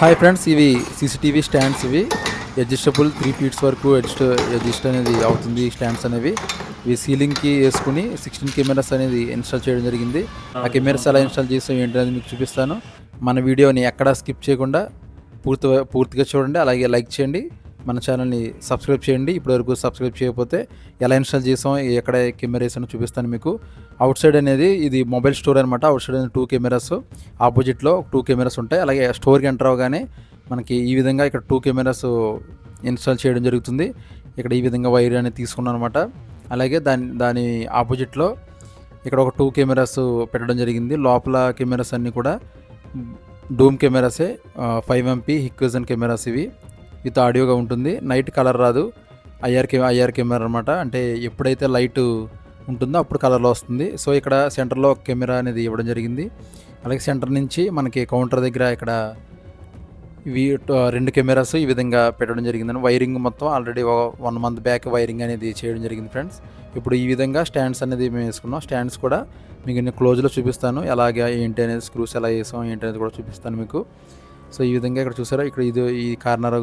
Hi friends ఇవి CCTV stands ఇవి. Adjustable three feets వరకు అడ్జస్ట్ అడ్జస్ట్ అనేది అవుతుంది స్టాండ్స్ అనేవి. ఇవి సీలింగ్కి వేసుకుని సిక్స్టీన్ కెమెరాస్ అనేది ఇన్స్టాల్ చేయడం జరిగింది. ఆ కెమెరాస్ ఎలా ఇన్స్టాల్ చేసాం ఏంటి అనేది మీకు చూపిస్తాను. మన వీడియోని ఎక్కడా స్కిప్ చేయకుండా పూర్తి పూర్తిగా చూడండి. అలాగే లైక్ చేయండి. మన ఛానల్ని సబ్స్క్రైబ్ చేయండి. ఇప్పటివరకు సబ్స్క్రైబ్ చేయకపోతే ఎలా ఇన్స్టాల్ చేసాం ఎక్కడ కెమెరాస్ అని చూపిస్తాను మీకు. అవుట్ సైడ్ అనేది ఇది మొబైల్ స్టోర్ అనమాట అవుట్ సైడ్ టూ కెమెరాస్. ఆపోజిట్లో టూ కెమెరాస్ ఉంటాయి. అలాగే స్టోర్కి ఎంటర్ అవగానే మనకి ఈ విధంగా ఇక్కడ టూ కెమెరాస్ ఇన్స్టాల్ చేయడం జరుగుతుంది. ఇక్కడ ఈ విధంగా వైర్ అనేది తీసుకున్నాను అనమాట అలాగే దాని దాని ఆపోజిట్లో ఇక్కడ ఒక టూ కెమెరాస్ పెట్టడం జరిగింది. లోపల కెమెరాస్ అన్నీ కూడా డూమ్ కెమెరాసే ఫైవ్ ఎంపీ హిక్విజన్ కెమెరాస్ ఇవి. విత్ ఆడియోగా ఉంటుంది. నైట్ కలర్ రాదు. ఐఆర్ కెమెరా ఐఆర్ కెమెరా అనమాట అంటే ఎప్పుడైతే లైట్ ఉంటుందో అప్పుడు కలర్లో వస్తుంది. సో ఇక్కడ సెంటర్లో కెమెరా అనేది ఇవ్వడం జరిగింది. అలాగే సెంటర్ నుంచి మనకి కౌంటర్ దగ్గర ఇక్కడ ఇవి రెండు కెమెరాస్ ఈ విధంగా పెట్టడం జరిగిందని. వైరింగ్ మొత్తం already one month back wiring అనేది చేయడం జరిగింది ఫ్రెండ్స్. ఇప్పుడు ఈ విధంగా స్టాండ్స్ అనేది మేము వేసుకున్నాం. స్టాండ్స్ కూడా మీకు నేను క్లోజ్లో చూపిస్తాను. ఎలాగా ఏంటి అనేది స్క్రూస్ ఎలా వేసాం ఏంటి అనేది కూడా చూపిస్తాను మీకు. సో ఈ విధంగా ఇక్కడ చూసారా? ఇక్కడ ఇది ఈ కార్నర్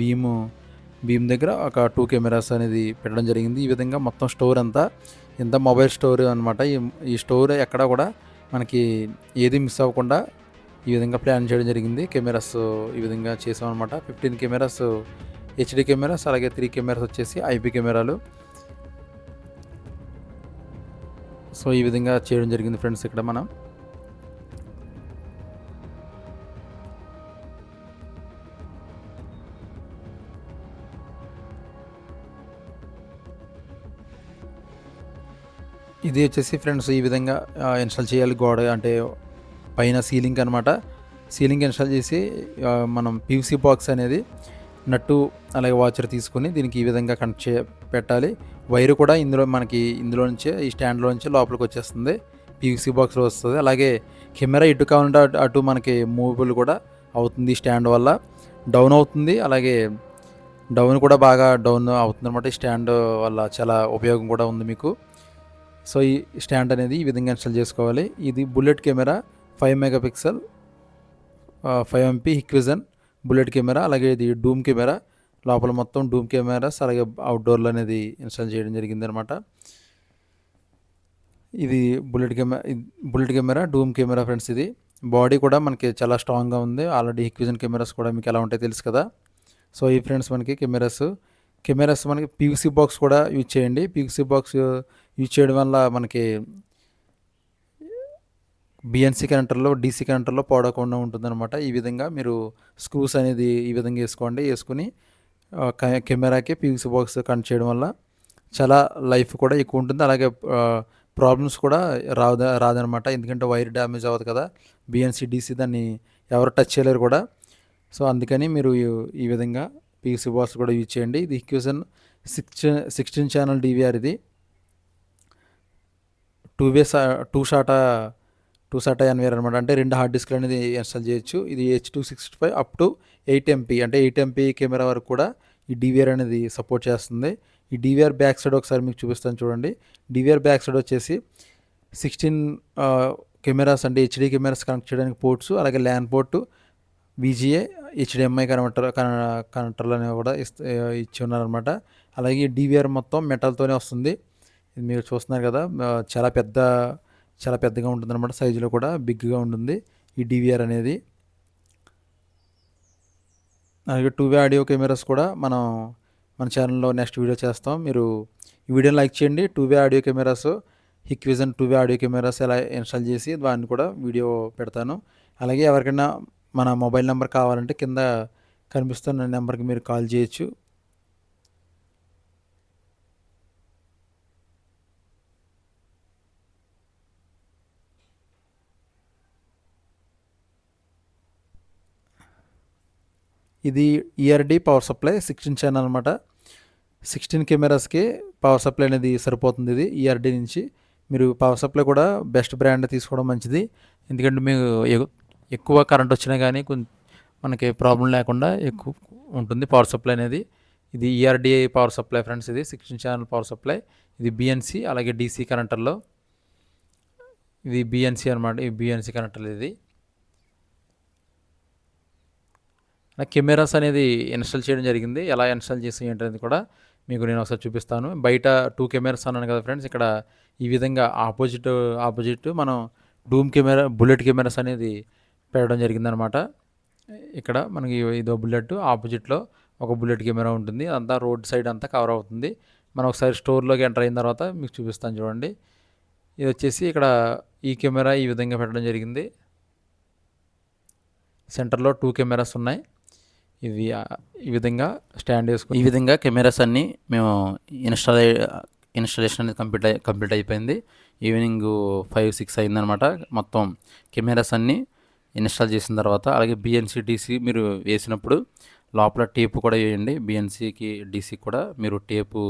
భీము భీమ్ దగ్గర ఒక టూ కెమెరాస్ అనేది పెట్టడం జరిగింది. ఈ విధంగా మొత్తం స్టోర్ అంతా ఇంత మొబైల్ స్టోర్ అనమాట ఈ ఈ స్టోర్ ఎక్కడ కూడా మనకి ఏది మిస్ అవ్వకుండా ఈ విధంగా ప్లాన్ చేయడం జరిగింది. కెమెరాస్ ఈ విధంగా చేసామన్నమాట ఫిఫ్టీన్ కెమెరాస్ హెచ్డి కెమెరాస్ అలాగే త్రీ కెమెరాస్ వచ్చేసి ఐపీ కెమెరాలు. సో ఈ విధంగా చేయడం జరిగింది ఫ్రెండ్స్ ఇక్కడ మనం. ఇది వచ్చేసి ఫ్రెండ్స్ ఈ విధంగా ఇన్స్టాల్ చేయాలి గోడ అంటే పైన సీలింగ్ అనమాట సీలింగ్ ఇన్స్టాల్ చేసి మనం పీవీసీ బాక్స్ అనేది నట్టు అలాగే వాచర్ తీసుకొని దీనికి ఈ విధంగా కనెక్ట్ చే పెట్టాలి. వైర్ కూడా ఇందులో మనకి ఇందులో నుంచే ఈ స్టాండ్లో నుంచి లోపలికి వచ్చేస్తుంది. పీవీసీ బాక్స్లో వస్తుంది. అలాగే కెమెరా ఇటు కావాలంటే అటు అటు మనకి మూవబుల్ కూడా అవుతుంది స్టాండ్ వల్ల. డౌన్ అవుతుంది. అలాగే డౌన్ కూడా బాగా డౌన్ అవుతుంది అనమాట ఈ స్టాండ్ వల్ల. చాలా ఉపయోగం కూడా ఉంది మీకు. సో ఈ స్టాండ్ అనేది ఈ విధంగా ఇన్స్టాల్ చేసుకోవాలి. ఇది bullet camera five megapixel five MP Hikvision bullet camera అలాగే ఇది డూమ్ కెమెరా. లోపల మొత్తం డూమ్ కెమెరాస్ అలాగే అవుట్డోర్లో అనేది ఇన్స్టాల్ చేయడం జరిగింది అనమాట ఇది bullet camera bullet camera dome camera friends ఇది. బాడీ కూడా మనకి చాలా స్ట్రాంగ్గా ఉంది. ఆల్రెడీ హిక్విజన్ కెమెరాస్ కూడా మీకు ఎలా ఉంటాయో తెలుసు కదా. సో ఈ ఫ్రెండ్స్ మనకి కెమెరాస్ కెమెరాస్ మనకి పీవీసీ బాక్స్ కూడా యూజ్ చేయండి. పీవీసీ బాక్స్ యూజ్ చేయడం వల్ల మనకి బిఎన్సీ కనెక్టర్లో డీసీ కనెక్టర్లో పోడకుండా ఉంటుందన్నమాట. ఈ విధంగా మీరు స్క్రూస్ అనేది ఈ విధంగా వేసుకోండి. వేసుకుని కె- కెమెరాకి పీవీసీ బాక్స్ కనెక్ట్ చేయడం వల్ల చాలా లైఫ్ కూడా ఎక్కువ ఉంటుంది. అలాగే ప్రాబ్లమ్స్ కూడా రాదు రాదనమాట ఎందుకంటే వైర్ డ్యామేజ్ అవ్వదు కదా. బిఎన్సీ డీసీ దాన్ని ఎవరు టచ్ చేయలేరు కూడా. సో అందుకని మీరు ఈ విధంగా పీవీసీ బాక్స్ కూడా యూజ్ చేయండి. ఇది క్యూజన్ సిక్స్ సిక్స్టీన్ ఛానల్ డివిఆర్ ఇది. Two way two SATA two SATA ఎన్వేర్ అనమాట అంటే రెండు హార్డ్ డిస్క్లు అనేది ఇన్స్టాల్ చేయొచ్చు. ఇది H two sixty five up to eight MP అంటే ఎయిట్ ఎంపీ కెమెరా వరకు కూడా ఈ డివిఆర్ అనేది సపోర్ట్ చేస్తుంది. ఈ డివిఆర్ బ్యాక్ సైడ్ ఒకసారి మీకు చూపిస్తాను చూడండి. డివిఆర్ బ్యాక్ సైడ్ వచ్చేసి సిక్స్టీన్ uh, కెమెరాస్ అంటే హెచ్డి కెమెరాస్ కనెక్ట్ చేయడానికి పోర్ట్స్ అలాగే LAN port VGA HDMI connector కనెక్టర్లు అనేవి కూడా ఇచ్చి ఉన్నారనమాట అలాగే డివిఆర్ మొత్తం మెటల్తోనే వస్తుంది. ఇది మీరు చూస్తున్నారు కదా చాలా పెద్ద చాలా పెద్దగా ఉంటుంది అనమాట సైజులో కూడా బిగ్గా ఉంటుంది ఈ డివిఆర్ అనేది. అలాగే టూ వే ఆడియో కెమెరాస్ కూడా మనం మన ఛానల్లో నెక్స్ట్ వీడియో చేస్తాం. మీరు ఈ వీడియోని లైక్ చేయండి. Two way audio cameras Hikvision two way audio cameras ఎలా ఇన్స్టాల్ చేసి దాన్ని కూడా వీడియో పెడతాను. అలాగే ఎవరికైనా మన మొబైల్ నెంబర్ కావాలంటే కింద కనిపిస్తున్న నెంబర్కి మీరు కాల్ చేయొచ్చు. ఇది ERD power supply sixteen channel అనమాట సిక్స్టీన్ కెమెరాస్కి పవర్ సప్లై అనేది సరిపోతుంది ఇది ఈఆర్డి నుంచి. మీరు పవర్ సప్లై కూడా బెస్ట్ బ్రాండ్ తీసుకోవడం మంచిది. ఎందుకంటే మీకు ఎక్కువ కరెంట్ వచ్చినా కానీ మనకి ప్రాబ్లం లేకుండా ఎక్కువ ఉంటుంది పవర్ సప్లై అనేది. ఇది ఈఆర్డిఐ పవర్ సప్లై ఫ్రెండ్స్ ఇది సిక్స్టీన్ ఛానల్ పవర్ సప్లై ఇది బిఎన్సి అలాగే డీసీ కనెక్టర్లో ఇది బిఎన్సి అనమాట ఈ బిఎన్సి కనెక్టర్ ఇది. కెమెరాస్ అనేది ఇన్స్టాల్ చేయడం జరిగింది. ఎలా ఇన్స్టాల్ చేసి ఏంటనేది కూడా మీకు నేను ఒకసారి చూపిస్తాను. బయట టూ కెమెరాస్ అన్నాను కదా ఫ్రెండ్స్ ఇక్కడ ఈ విధంగా ఆపోజిట్ ఆపోజిట్ మనం డూమ్ కెమెరా బుల్లెట్ కెమెరాస్ అనేది పెట్టడం జరిగిందనమాట. ఇక్కడ మనకి ఇదో బుల్లెట్ ఆపోజిట్లో ఒక బుల్లెట్ కెమెరా ఉంటుంది. అంతా రోడ్ సైడ్ అంతా కవర్ అవుతుంది. మనం ఒకసారి స్టోర్లోకి ఎంటర్ అయిన తర్వాత మీకు చూపిస్తాను చూడండి. ఇది వచ్చేసి ఇక్కడ ఈ కెమెరా ఈ విధంగా పెట్టడం జరిగింది. సెంటర్లో టూ కెమెరాస్ ఉన్నాయి. ఇవి ఈ విధంగా స్టాండ్ వేసుకుని ఈ విధంగా కెమెరాస్ అన్నీ మేము ఇన్స్టాల్ ఇన్స్టాలేషన్ అనేది కంప్లీట్ కంప్లీట్ అయిపోయింది. ఈవినింగ్ ఫైవ్ సిక్స్ అయిందనమాట. మొత్తం కెమెరాస్ అన్నీ ఇన్స్టాల్ చేసిన తర్వాత అలాగే బిఎన్సి డీసీ మీరు వేసినప్పుడు లోపల టేపు కూడా వేయండి. బిఎన్సికి డీసీకి కూడా మీరు టేపు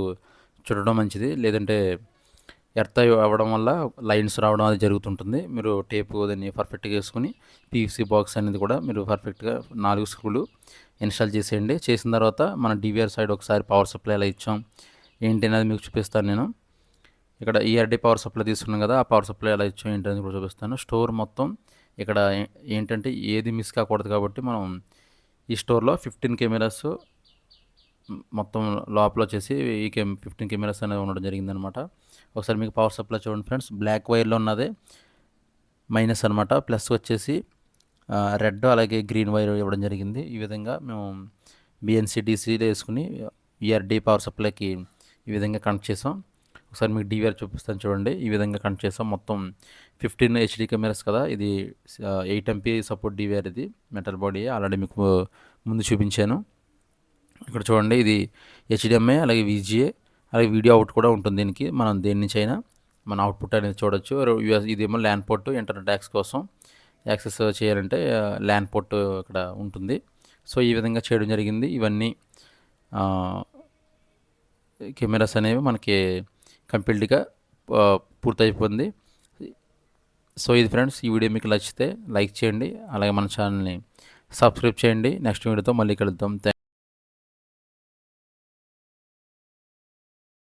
చుట్టడం మంచిది. లేదంటే ఎర్త్ అవ్వడం వల్ల లైన్స్ రావడం అది జరుగుతుంటుంది. మీరు టేపు దాన్ని పర్ఫెక్ట్గా వేసుకుని పీవీసీ బాక్స్ అనేది కూడా మీరు పర్ఫెక్ట్గా నాలుగు స్క్రూలు ఇన్స్టాల్ చేసేయండి. చేసిన తర్వాత మన డివిఆర్ సైడ్ ఒకసారి పవర్ సప్లై ఎలా ఇచ్చాం. ఏంటి అనేది మీకు చూపిస్తాను నేను. ఇక్కడ ఈఆర్డీ పవర్ సప్లై తీసుకున్నాం కదా ఆ పవర్ సప్లై ఎలా ఇచ్చాం ఏంటి అనేది కూడా చూపిస్తాను. స్టోర్ మొత్తం ఇక్కడ ఏంటంటే ఏది మిస్ కాకూడదు కాబట్టి మనం ఈ స్టోర్లో ఫిఫ్టీన్ కెమెరాస్ మొత్తం లోపల వచ్చేసి ఈ కెమ్ ఫిఫ్టీన్ కెమెరాస్ అనేది ఉండడం జరిగిందనమాట. ఒకసారి మీకు పవర్ సప్లై చూడండి ఫ్రెండ్స్ బ్లాక్ వైర్లో ఉన్నది మైనస్ అనమాట. ప్లస్ వచ్చేసి రెడ్ అలాగే గ్రీన్ వైర్ ఇవ్వడం జరిగింది. ఈ విధంగా మేము బిఎన్సిడిసీలో వేసుకుని ఈఆర్డి పవర్ సప్లైకి ఈ విధంగా కనెక్ట్ చేసాం. ఒకసారి మీకు డివిఆర్ చూపిస్తాను చూడండి. ఈ విధంగా కనెక్ట్ చేసాం. మొత్తం ఫిఫ్టీన్ హెచ్డి కెమెరాస్ కదా. ఇది ఎయిట్ ఎంపీ సపోర్ట్ డివిఆర్ ఇది. మెటల్ బాడీ ఆల్రెడీ మీకు ముందు చూపించాను. ఇక్కడ చూడండి. ఇది హెచ్డిఎంఐ అలాగే విజిఏ అలాగే వీడియో అవుట్ కూడా ఉంటుంది దీనికి. మనం దేని నుంచి అయినా మన అవుట్పుట్ అనేది చూడొచ్చు. యూఎస్ ఇదేమో ల్యాండ్ పోర్ట్ ఇంటర్నెట్ యాక్స్ కోసం యాక్సెస్ చేయాలంటే ల్యాండ్ పోర్ట్ ఇక్కడ ఉంటుంది. సో ఈ విధంగా చేయడం జరిగింది. ఇవన్నీ కెమెరాస్ అనేవి మనకి కంప్లీట్గా పూర్తయిపోయింది. సో ఇది ఫ్రెండ్స్ ఈ వీడియో మీకు నచ్చితే లైక్ చేయండి అలాగే మన ఛానల్ని సబ్స్క్రైబ్ చేయండి. నెక్స్ట్ వీడియోతో మళ్ళీ కలుద్దాం.